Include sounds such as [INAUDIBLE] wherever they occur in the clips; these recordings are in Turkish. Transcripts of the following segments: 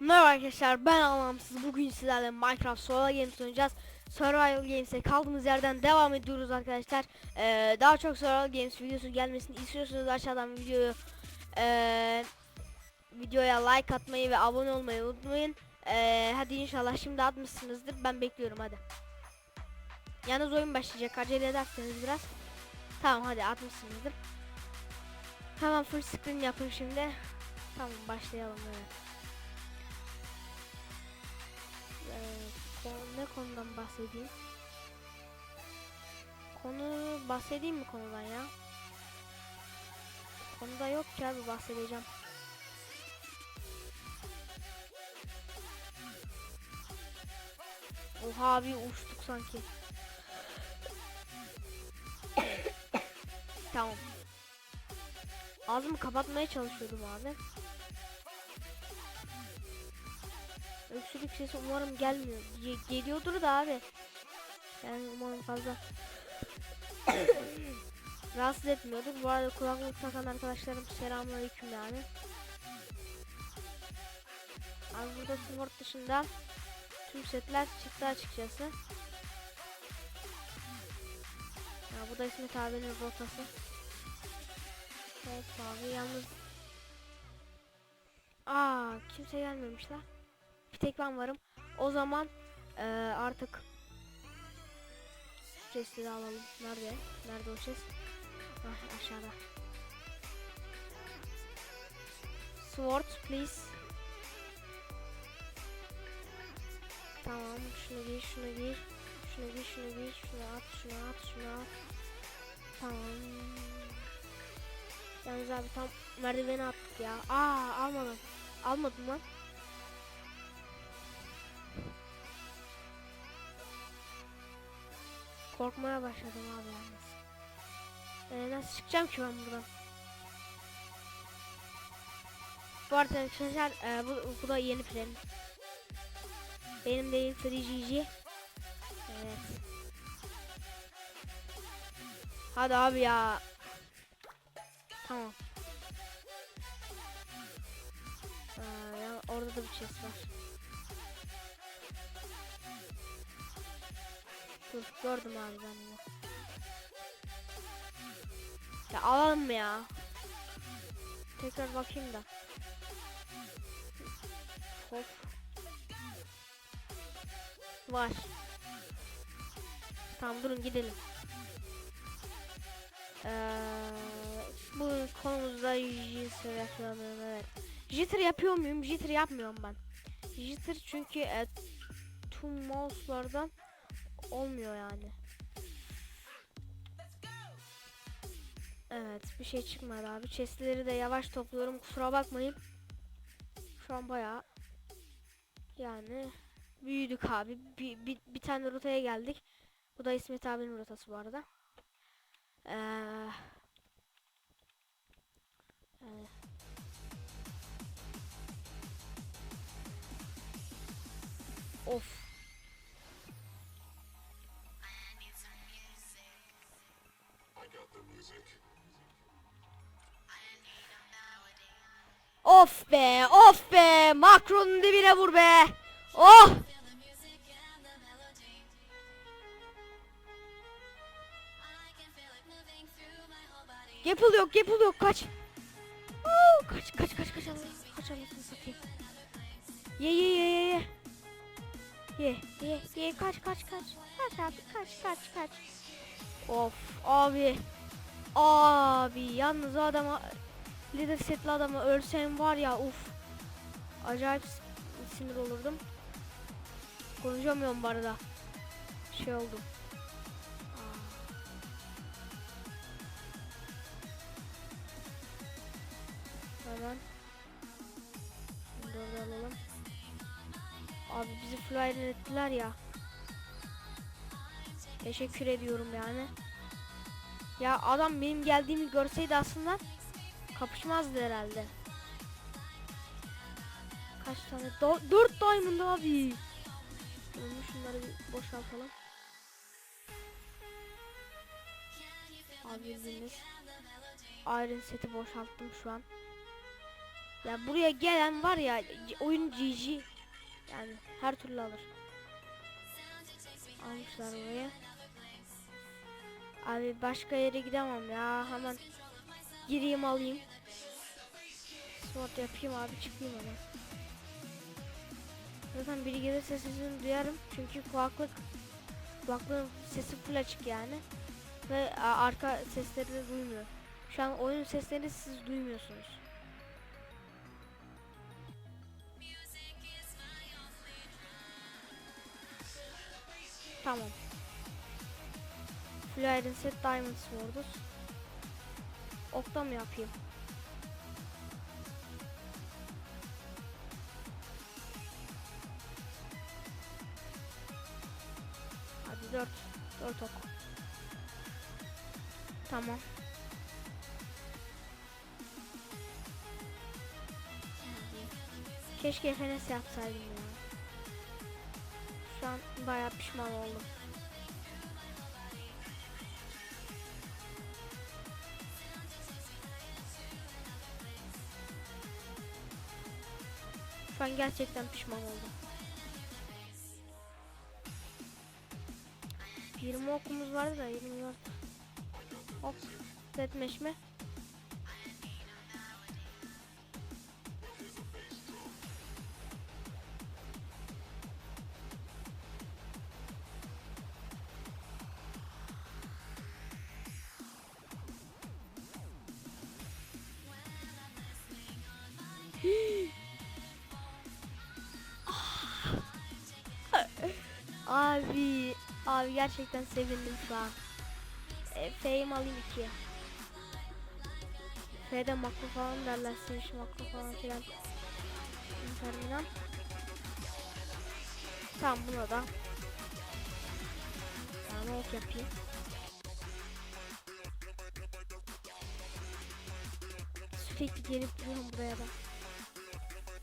Merhaba arkadaşlar ben anlamsız. Bugün sizlerle Minecraft Survival Games oynayacağız. Survival Games'e kaldığımız yerden devam ediyoruz arkadaşlar. Ee, Daha çok Survival Games videosu gelmesini istiyorsanız aşağıdan videoyu ee, Videoya like atmayı ve abone olmayı unutmayın. Ee, Hadi inşallah şimdi atmışsınızdır. Ben bekliyorum hadi. Yalnız oyun başlayacak. Acele ederseniz biraz. Tamam hadi atmışsınızdır. Hemen full screen yapın şimdi. Tamam başlayalım evet Ko- ne konudan bahsedeyim? Konu bahsedeyim mi konudan ya? Konuda yok ki abi bahsedeceğim. Oha abi uçtuk sanki. [COUGHS] tamam. Ağzımı kapatmaya çalışıyordum abi. Öksürük sesi umarım gelmiyor. Ge- geliyordur da abi. Yani umarım fazla [COUGHS] rahatsız etmiyordur. Bu arada kulaklık takan arkadaşlarım selamünaleyküm yani. Abi burada Sword dışında tüm setler çıktı açıkçası. Ya bu da İsmet abinin rotası. Evet abi yalnız Aa kimse gelmemiş la. Tek ben varım. O zaman eee, artık chest'i de alalım. Nerede? Nerede o chest? Ah, aşağıda. Sword please. Tamam şunu giy şunu giy. Şunu giy şunu giy şunu at şunu at şunu at. Tamam. Yalnız abi tam merdiveni attık ya. Aa almadım. Almadım lan. Korkmaya başladım abi yalnız. Ee, nasıl çıkacağım ki ben buradan? Bu arada arkadaşlar e, bu, bu da yeni planim. Benim değil 3GG. Evet. Hadi abi ya. Tamam. Aa, ya orada da bir chest var. Dur gördüm abi ben bunu. Ya alalım ya? Tekrar bakayım da. Hop. Var. Tamam durun gidelim. Ee, bu konumuzda jitter yapıyorum evet. Jitter yapıyor muyum? Jitter yapmıyorum ben. Jitter çünkü e, tüm mouse'lardan olmuyor yani. Evet bir şey çıkmadı abi. Chestleri de yavaş topluyorum kusura bakmayın. Şu an bayağı yani büyüdük abi. Bir, bir, bir tane rotaya geldik. Bu da İsmet abinin rotası bu arada. Ee, evet. Of. Of be, of be. Makronun dibine vur be. Oh! Yapıl yok, yapıl yok. Kaç. Oo, kaç, kaç, kaç, kaç. Allah, kaç anasını satayım. Ye, ye, ye, ye, ye. Ye, ye, ye. Kaç, kaç, kaç. Kaç abi, kaç, kaç, kaç. Of, abi. Abi, yalnız o adama Leader setli adamı ölsem var ya uf. Acayip sinir olurdum. Konuşamıyorum bu arada. Şey oldu. Aa. Hemen. Da alalım. Abi bizi flyer ettiler ya. Teşekkür ediyorum yani. Ya adam benim geldiğimi görseydi aslında Kapışmazdı herhalde. Kaç tane? Do 4 diamond abi. Şimdi şunları bir boşaltalım. Abi bildiğiniz Iron seti boşalttım şu an. Ya buraya gelen var ya oyun GG. Yani her türlü alır. Almışlar buraya. Abi başka yere gidemem ya. Hemen gireyim alayım. Sword yapayım abi çıkayım hemen. Zaten biri gelirse sesini duyarım. Çünkü kulaklık kulaklığın sesi full açık yani. Ve arka sesleri de duymuyor. Şu an oyun seslerini siz duymuyorsunuz. Tamam. Full Iron Set Diamond Sword'uz. Okta mı yapayım? Hadi 4 4 ok. Tamam. Keşke FNS yapsaydım ya. Şu an bayağı pişman oldum. An gerçekten pişman oldum. 20 okumuz vardı da 24. Ok. Setmeşme. Abi, abi gerçekten sevindim şu an. E, mi alayım ikiye? F'de makro falan derler, swish makro falan filan. Terminal. Tamam buna da. Yani ok yapayım. Sürekli gelip duruyorum buraya da.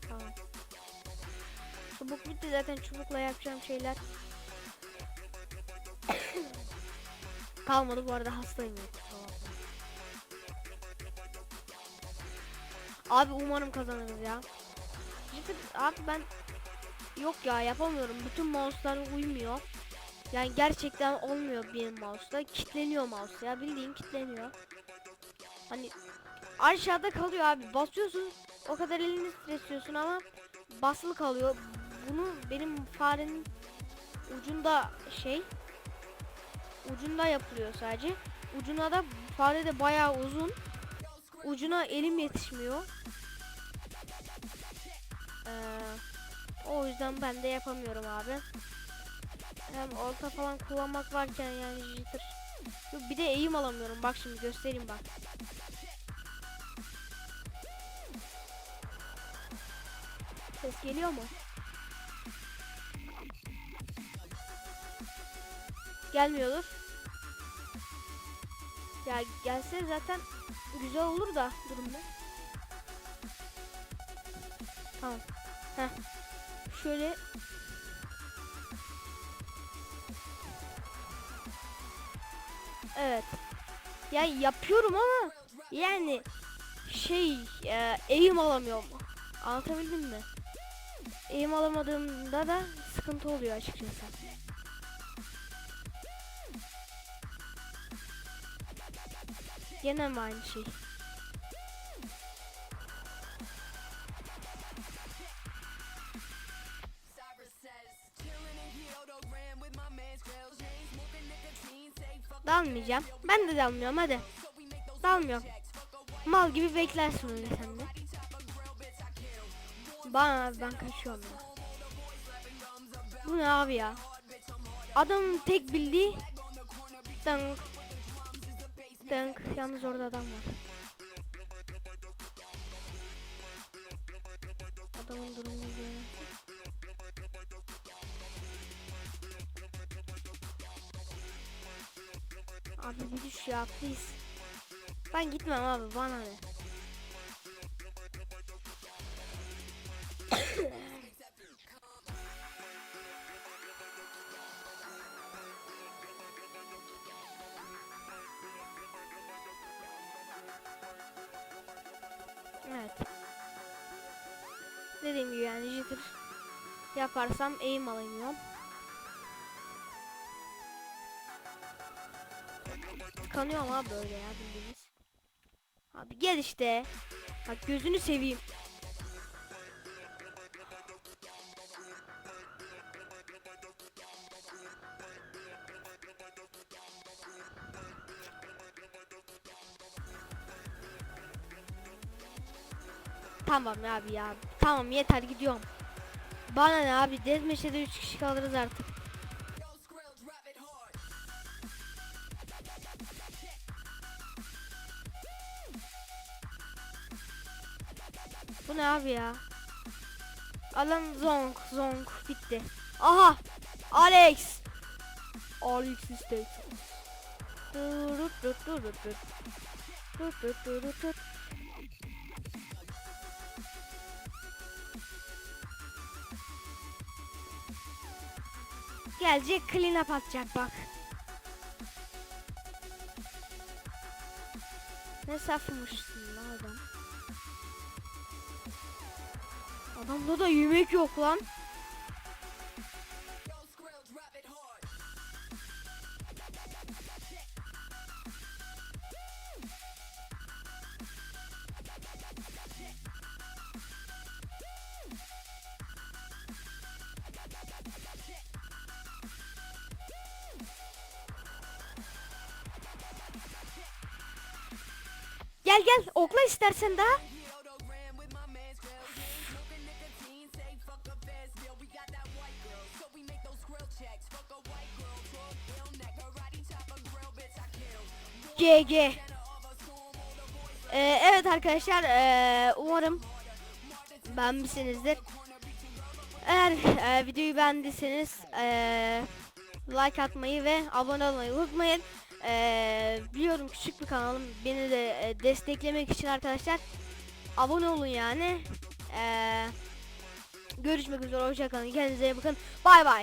Tamam. Çubuk bitti zaten çubukla yapacağım şeyler. Kalmadı bu arada hastayım. Abi umarım kazanırız ya. Cidden abi ben yok ya yapamıyorum. Bütün mouse'lar uymuyor. Yani gerçekten olmuyor benim mouse'da. Kitleniyor mouse ya bildiğin kitleniyor. Hani aşağıda kalıyor abi. Basıyorsun o kadar elini stresiyorsun ama basılı kalıyor. Bunu benim farenin ucunda şey ucunda yapılıyor sadece. Ucuna da fare de bayağı uzun. Ucuna elim yetişmiyor. Ee, o yüzden ben de yapamıyorum abi. Hem olta falan kullanmak varken yani jitter. Bir de eğim alamıyorum. Bak şimdi göstereyim bak. Ses geliyor mu? Gelmiyordur. Ya gelse zaten güzel olur da durumda. Tamam. Heh. Şöyle Evet. Ya yapıyorum ama yani şey e, eğim alamıyorum. Anlatabildim mi? Eğim alamadığımda da sıkıntı oluyor açıkçası. Gene mi aynı şey? Dalmayacağım. Ben de dalmıyorum hadi. Dalmıyorum. Mal gibi beklersin öyle sen de. Bana abi ben kaçıyorum ya. Bu ne abi ya? Adamın tek bildiği Dınk Dınk Yalnız orada adam var. Adamın durumu böyle. Abi bir düş ya Ben gitmem abi bana ne yani jitter yaparsam aim alamıyorum. Kanıyorum abi böyle ya bildiğiniz. Abi gel işte. Bak gözünü seveyim. Tamam abi ya. Tamam yeter gidiyorum. Bana ne abi? Deathmatch'e de 3 kişi kalırız artık. Bu ne abi ya? Alan zonk zonk bitti. Aha! Alex! Alex istek. Gelecek clean up atacak bak. Ne safmışsın lan adam. Adamda da yemek yok lan. Gel gel okla istersen daha. GG. Ee, evet arkadaşlar ee, umarım beğenmişsinizdir. Eğer ee, videoyu beğendiyseniz ee, like atmayı ve abone olmayı unutmayın. Ee, biliyorum küçük bir kanalım beni de ee, desteklemek için arkadaşlar abone olun yani. Ee, görüşmek üzere hoşçakalın kendinize iyi bakın bay bay.